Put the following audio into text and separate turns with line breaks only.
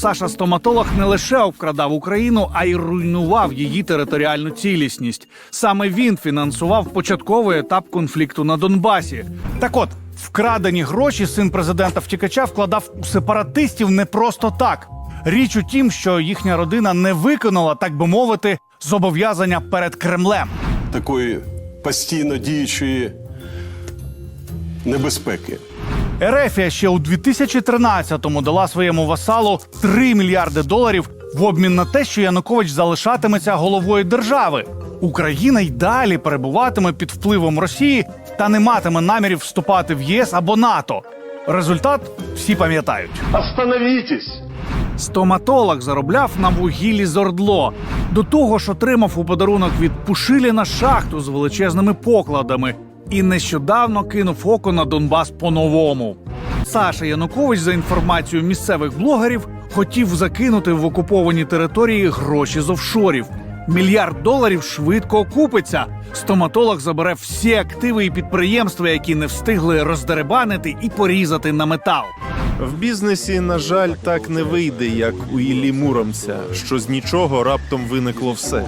Саша стоматолог не лише обкрадав Україну, а й руйнував її територіальну цілісність. Саме він фінансував початковий етап конфлікту на Донбасі. Так от, вкрадені гроші син президента втікача вкладав у сепаратистів не просто так. Річ у тім, що їхня родина не виконала, так би мовити, зобов'язання перед Кремлем.
такої постійно діючої небезпеки.
Ерефія ще у 2013-му дала своєму васалу 3 мільярди доларів в обмін на те, що Янукович залишатиметься головою держави. Україна й далі перебуватиме під впливом Росії та не матиме намірів вступати в ЄС або НАТО. Результат всі пам'ятають.
Остановітесь!
Стоматолог заробляв на вугіллі з Ордло. До того ж отримав у подарунок від Пушиліна шахту з величезними покладами і нещодавно кинув око на Донбас по-новому. Саша Янукович, за інформацією місцевих блогерів, хотів закинути в окуповані території гроші з офшорів. Мільярд доларів швидко окупиться. Стоматолог забере всі активи і підприємства, які не встигли роздеребанити і порізати на метал.
В бізнесі, на жаль, так не вийде, як у Іллі Муромця, що з нічого раптом виникло все.